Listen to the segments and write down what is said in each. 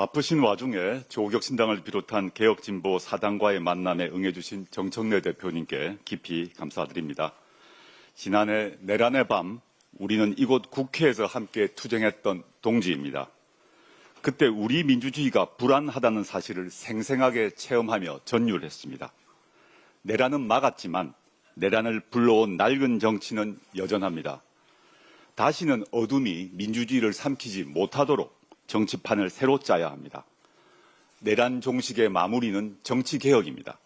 바쁘신 와중에 조국혁신당을 비롯한 개혁진보 사당과의 만남에 응해주신 정청래 대표님께 깊이 감사드립니다. 지난해 내란의 밤 우리는 이곳 국회에서 함께 투쟁했던 동지입니다. 그때 우리 민주주의가 불안하다는 사실을 생생하게 체험하며 전율했습니다. 내란은 막았지만 내란을 불러온 낡은 정치는 여전합니다. 다시는 어둠이 민주주의를 삼키지 못하도록 정치판을 새로 짜야 합니다. 내란 종식의 마무리는 정치개혁입니다.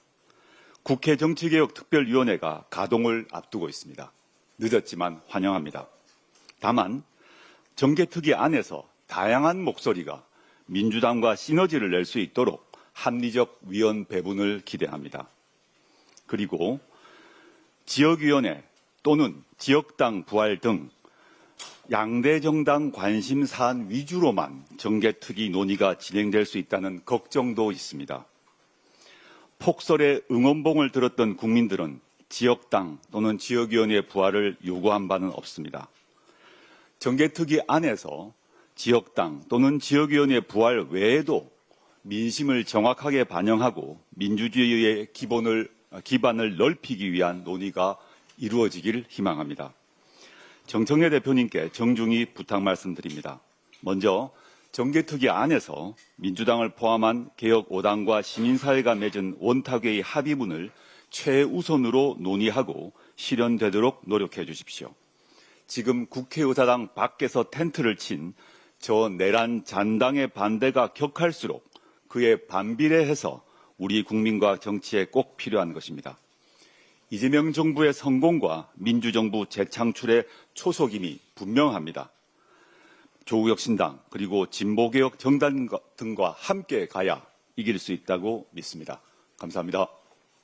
국회 정치개혁특별위원회가 가동을 앞두고 있습니다. 늦었지만 환영합니다. 다만 정개특위 안에서 다양한 목소리가 민주당과 시너지를 낼 수 있도록 합리적 위원 배분을 기대합니다. 그리고 지역위원회 또는 지역당 부활 등 양대 정당 관심 사안 위주로만 정개특위 논의가 진행될 수 있다는 걱정도 있습니다. 폭설에 응원봉을 들었던 국민들은 지역당 또는 지역위원회 부활을 요구한 바는 없습니다. 정개특위 안에서 지역당 또는 지역위원회 부활 외에도 민심을 정확하게 반영하고 민주주의의 기본을, 기반을 넓히기 위한 논의가 이루어지길 희망합니다. 정청래 대표님께 정중히 부탁 말씀드립니다. 먼저 정개특위 안에서 민주당을 포함한 개혁 5당과 시민사회가 맺은 원탁회의 합의문을 최우선으로 논의하고 실현되도록 노력해 주십시오. 지금 국회의사당 밖에서 텐트를 친 저 내란 잔당의 반대가 격할수록 그에 반비례해서 우리 국민과 정치에 꼭 필요한 것입니다. 이재명 정부의 성공과 민주정부 재창출의 초속임이 분명합니다. 조국혁신당 그리고 진보개혁 정당 등과 함께 가야 이길 수 있다고 믿습니다. 감사합니다.